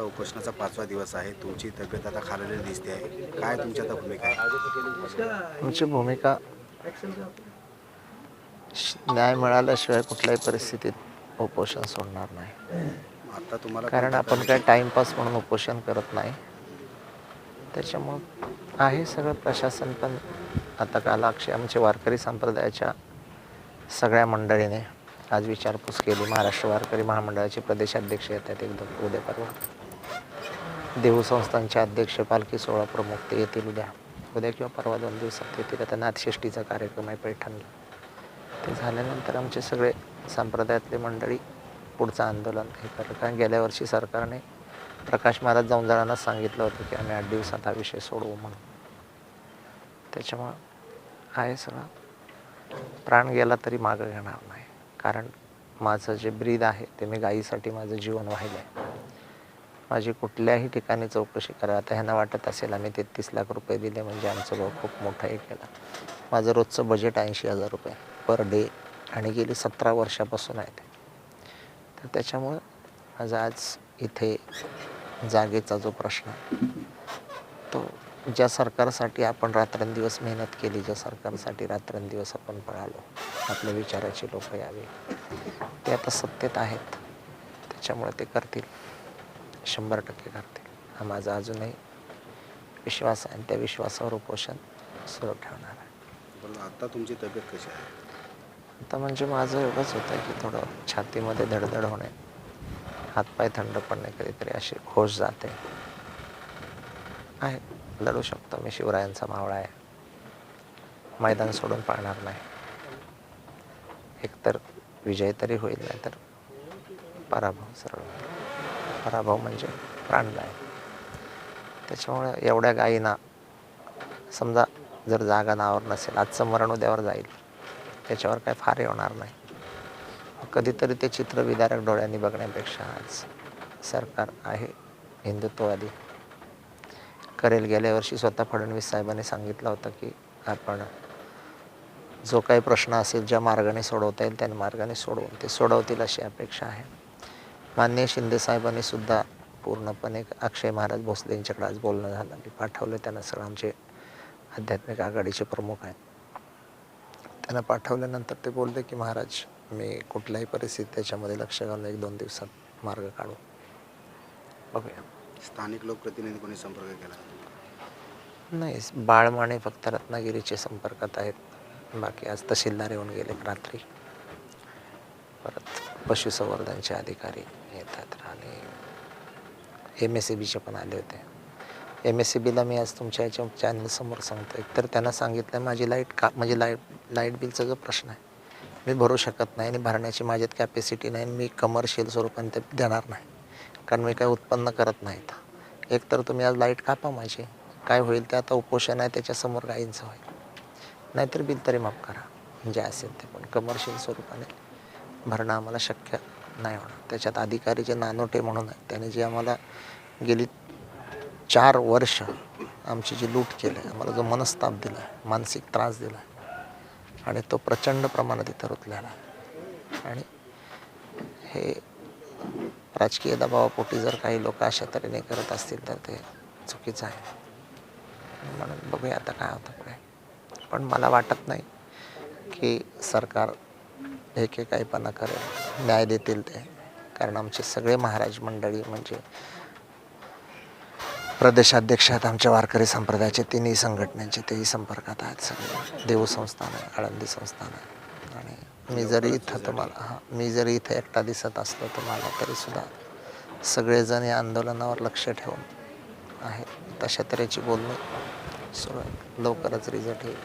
आता उपोषणाचा पाचवा दिवस आहे. तुमची तब्येत आता खालेली दिसते. आहे काय तुमची आता भूमिका? आहे आमची भूमिका न्याय मिळाल्याशिवाय कुठल्याही परिस्थितीत उपोषण सोडणार नाही. आता तुम्हाला कारण आपण काय टाइमपास म्हणून उपोषण करत नाही. त्याच्यामुळं आहे सगळं प्रशासन पण आता काल अक्षय आमच्या वारकरी संप्रदायाच्या सगळ्या मंडळीने आज विचारपूस केली. महाराष्ट्र वारकरी महामंडळाचे प्रदेशाध्यक्ष येतात एकदम उद्या परवा. देहू संस्थांचे अध्यक्ष पालखी सोहळा प्रमुख ते येतील उद्या. उद्या किंवा परवा दोन दिवसात येतील. आता नाथषष्टीचा कार्यक्रम आहे पैठणला. ते झाल्यानंतर आमचे सगळे संप्रदायातले मंडळी पुढचं आंदोलन हे करत कारण गेल्या वर्षी सरकारने प्रकाश महाराज जळांना सांगितलं होतं की आम्ही आठ दिवसात हा विषय सोडवू म्हणून. त्याच्यामुळं आहे सगळं. प्राण गेला तरी मागं घेणार नाही. कारण माझं जे ब्रीद आहे ते मी गायीसाठी माझं जीवन वाहिलं आहे माझी कुठल्याही ठिकाणी चौकशी करा. आता ह्यांना वाटत असेल आम्ही तेहतीस लाख रुपये दिले म्हणजे आमचं भाऊ खूप मोठं केला. माझं रोजचं बजेट ऐंशी हजार रुपये पर डे आणि गेली सतरा वर्षापासून आहे ते. तर त्याच्यामुळं माझा आज इथे जागेचा जो प्रश्न तो ज्या सरकारसाठी आपण रात्रंदिवस मेहनत केली ज्या सरकारसाठी रात्रंदिवस आपण पळालो आपल्या विचाराची लोक यावी. ते आता सत्तेत आहेत. त्याच्यामुळे ते करतील. शंभर टक्के करतील हा माझा अजूनही विश्वास आहे आणि त्या विश्वासावर उपोषण सुरू ठेवणार आहे. बरं, आता तुमची तब्येत कशी आहे? आता म्हणजे माझं एवढंच होतं की थोडं छातीमध्ये धडधड होणे हातपाय थंड पडणे कधीतरी अशी होश जाते. आहे लढू शकतो मी शिवरायांचा मावळा आहे. मैदान सोडून पाळणार नाही. एकतर विजय तरी होईल नाही तर पराभव सरळ पराभव म्हणजे प्राणदाय. त्याच्यामुळे एवढ्या गायींना समजा जर जागा नावावर नसेल आजचं मरण उद्यावर जाईल त्याच्यावर काय फार येणार होणार नाही. कधीतरी ते चित्र विदारक डोळ्यांनी बघण्यापेक्षा आज सरकार आहे हिंदुत्ववादी. करेल गेल्या वर्षी स्वतः फडणवीस साहेबांनी सांगितलं होतं की आपण जो काही प्रश्न असेल ज्या मार्गाने सोडवता येईल त्या मार्गाने सोडवून ते सोडवतील अशी अपेक्षा आहे. माननीय शिंदे साहेबांनी सुद्धा पूर्णपणे अक्षय महाराज भोसले यांच्याकडे आज बोलणं झालं. मी पाठवलं त्यांना सगळं आमचे आध्यात्मिक आघाडीचे प्रमुख आहेत. त्यांना पाठवल्यानंतर ते बोलले की महाराज मी कुठल्याही परिस्थितीत त्याच्यामध्ये लक्ष घालून एक दोन दिवसात मार्ग काढू. बघूया. स्थानिक लोकप्रतिनिधी कोणी संपर्क केला? नाही बाळमाने फक्त रत्नागिरीचे संपर्कात आहेत. बाकी आज तहसीलदार येऊन गेले रात्री. परत पशुसंवर्धनचे अधिकारी येतात आणि एम एस सी बीचे पण आले होते. एम एस सी बीला मी आज तुमच्या याच्या चॅनलसमोर सांगतो. एकतर त्यांना सांगितलं माझी लाइट का म्हणजे लाइट लाइट बिलचा जो प्रश्न आहे मी भरू शकत नाही आणि भरण्याची माझ्यात कॅपॅसिटी नाही आणि मी कमर्शियल स्वरूपाने ते देणार नाही. कारण मी काय उत्पन्न करत नाहीत एकतर तुम्ही आज लाइट कापा माझी. काय होईल ते आता उपोषण आहे त्याच्यासमोर गाईंचं होईल. नाहीतर बिल तरी माफ करा. जे असेल ते पण. कमर्शियल स्वरूपाने भरणं आम्हाला शक्य नाही होणार. त्याच्यात अधिकारी जे नानोटे म्हणून आहेत त्याने जे आम्हाला गेली चार वर्ष आमची जी लूट केली आहे आम्हाला जो मनस्ताप दिला आहे मानसिक त्रास दिला आहे आणि तो प्रचंड प्रमाणात इथं रुतलेला आहे. आणि हे राजकीय दबावापोटी जर काही लोक अशा तऱ्हेने करत असतील तर ते चुकीचं आहे. म्हणून बघूया आता काय होतं पुढे. पण मला वाटत नाही की सरकार एकेकाईपणा करेल. न्याय देतील ते. कारण आमचे सगळे महाराज मंडळी म्हणजे प्रदेशाध्यक्ष आहेत आमच्या वारकरी संप्रदायाचे तिन्ही संघटनांचे तेही संपर्कात आहेत सगळे. देव संस्थान आहे आळंदी संस्थान आहे. आणि मी जरी इथं तुम्हाला हां मी जरी इथं एकटा दिसत असलो तुम्हाला तरीसुद्धा सगळेजण या आंदोलनावर लक्ष ठेवून आहे. तशा तऱ्हेची बोलणी सुरू लवकरच रिझल्ट येईल.